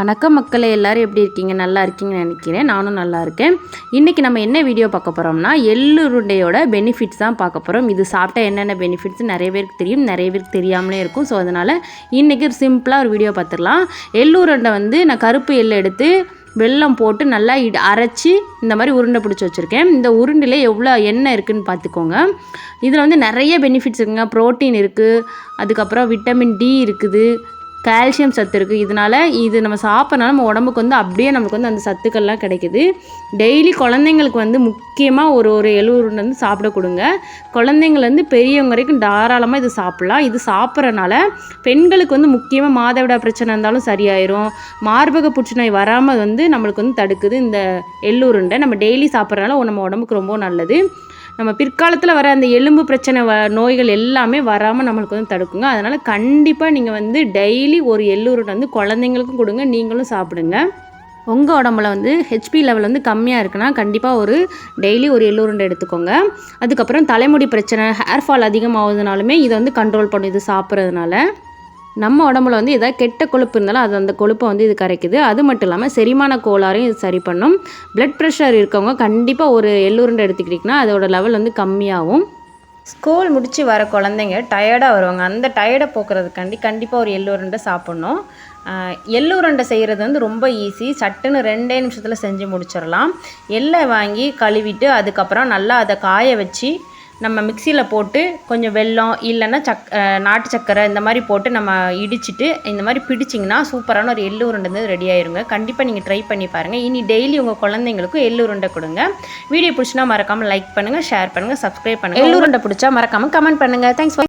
வணக்கம் மக்களே எல்லாரும் எப்படி இருக்கீங்க? நல்லா இருக்கீங்கன்னு நினைக்கிறேன். நானும் நல்லா இருக்கேன். இன்றைக்கி நம்ம என்ன வீடியோ பார்க்க போகிறோம்னா எள்ளுருண்டையோட பெனிஃபிட்ஸ் தான் பார்க்க போகிறோம் இது சாப்பிட்டா என்னென்ன பெனிஃபிட்ஸ் நிறைய பேருக்கு தெரியும். நிறைய பேருக்கு தெரியாமலே இருக்கும். ஸோ அதனால் இன்றைக்கி சிம்பிளாக ஒரு வீடியோ பார்த்துடலாம். எள்ளுருண்டை வந்து நான் கருப்பு எள்ளு எடுத்து வெல்லம் போட்டு நல்லா இடு அரைச்சி இந்த மாதிரி உருண்டை பிடிச்சி வச்சுருக்கேன். இந்த உருண்டையில் எவ்வளோ எண்ணெய் இருக்குதுன்னு பார்த்துக்கோங்க. இதில் வந்து நிறைய பெனிஃபிட்ஸ் இருக்குங்க. ப்ரோட்டீன் இருக்குது அதுக்கப்புறம் விட்டமின் டி இருக்குது. கால்சியம் சத்து இருக்குது இதனால் இது நம்ம சாப்பிட்றனால நம்ம உடம்புக்கு வந்து அப்படியே நமக்கு வந்து அந்த சத்துக்கள்லாம் கிடைக்குது. டெய்லி குழந்தைங்களுக்கு வந்து முக்கியமாக ஒரு ஒரு எழுவுருண்டை வந்து சாப்பிட கொடுங்க. குழந்தைங்கள்லேருந்து பெரியவங்க வரைக்கும் தாராளமாக இது சாப்பிட்லாம். இது சாப்பிட்றனால பெண்களுக்கு வந்து முக்கியமாக மாதவிடா பிரச்சனை இருந்தாலும் சரியாயிரும். மார்பக புற்றுநோய் வராமல் வந்து நம்மளுக்கு வந்து தடுக்குது இந்த எள்ளுருண்டை. நம்ம டெய்லி சாப்பிட்றனால நம்ம உடம்புக்கு ரொம்ப நல்லது. நம்ம பிற்காலத்தில் வர அந்த எலும்பு பிரச்சனை வ நோய்கள் எல்லாமே வராமல் நம்மளுக்கு வந்து தடுக்குங்க. அதனால் கண்டிப்பாக நீங்கள் வந்து டெய்லி ஒரு எள்ளுருண்டை வந்து குழந்தைங்களுக்கும் கொடுங்க நீங்களும் சாப்பிடுங்க. உங்கள் உடம்புல வந்து ஹெச்பி லெவல் வந்து கம்மியாக இருக்குன்னா கண்டிப்பாக ஒரு டெய்லி ஒரு எள்ளுருண்டை எடுத்துக்கோங்க. அதுக்கப்புறம் தலைமுடி பிரச்சனை ஹேர் ஃபால் அதிகமாகுதுனாலுமே இதை வந்து கண்ட்ரோல் பண்ணும் இது சாப்பிட்றதுனால. நம்ம உடம்புல வந்து ஏதாவது கெட்ட கொழுப்பு இருந்தாலும் அது அந்த கொழுப்பை வந்து இது கரைக்குது. அது மட்டும் இல்லாமல் செரிமான கோளாறையும் இது சரி பண்ணும். பிளட் ப்ரெஷர் இருக்கவங்க கண்டிப்பாக ஒரு எள்ளுருண்டை எடுத்துக்கிட்டிங்கன்னா அதோட லெவல் வந்து கம்மியாகும். ஸ்கூல் முடித்து வர குழந்தைங்க டயர்டாக வருவாங்க. அந்த டயர்டை போக்குறதுக்காண்டி கண்டிப்பாக ஒரு எள்ளுருண்டை சாப்பிட்ணும். எள்ளுருண்டை செய்கிறது வந்து ரொம்ப ஈஸி சட்டுன்னு ரெண்டே நிமிஷத்தில் செஞ்சு முடிச்சிடலாம். எள்ளை வாங்கி கழுவிட்டு அதுக்கப்புறம் நல்லா அதை காய வச்சு நம்ம மிக்சியில் போட்டு கொஞ்சம் வெல்லம் இல்லைன்னா சக் நாட்டு சக்கரை இந்த மாதிரி போட்டு நம்ம இடிச்சிட்டு இந்த மாதிரி பிடிச்சிங்கன்னா சூப்பரான ஒரு எள்ளு உருண்டை வந்து ரெடி ஆயிருங்க. கண்டிப்பாக நீங்கள் ட்ரை பண்ணி பாருங்கள் இனி டெய்லி உங்கள் குழந்தைங்களுக்கும் எள்ளு உருண்டை கொடுங்க. வீடியோ பிடிச்சினா மறக்காமல் லைக் பண்ணுங்கள் ஷேர் பண்ணுங்கள் சப்ஸ்கிரைப் பண்ணுங்கள் எள்ளு உருண்டை பிடிச்சா மறக்காமல் கமெண்ட் பண்ணுங்கள் தேங்க்ஸ்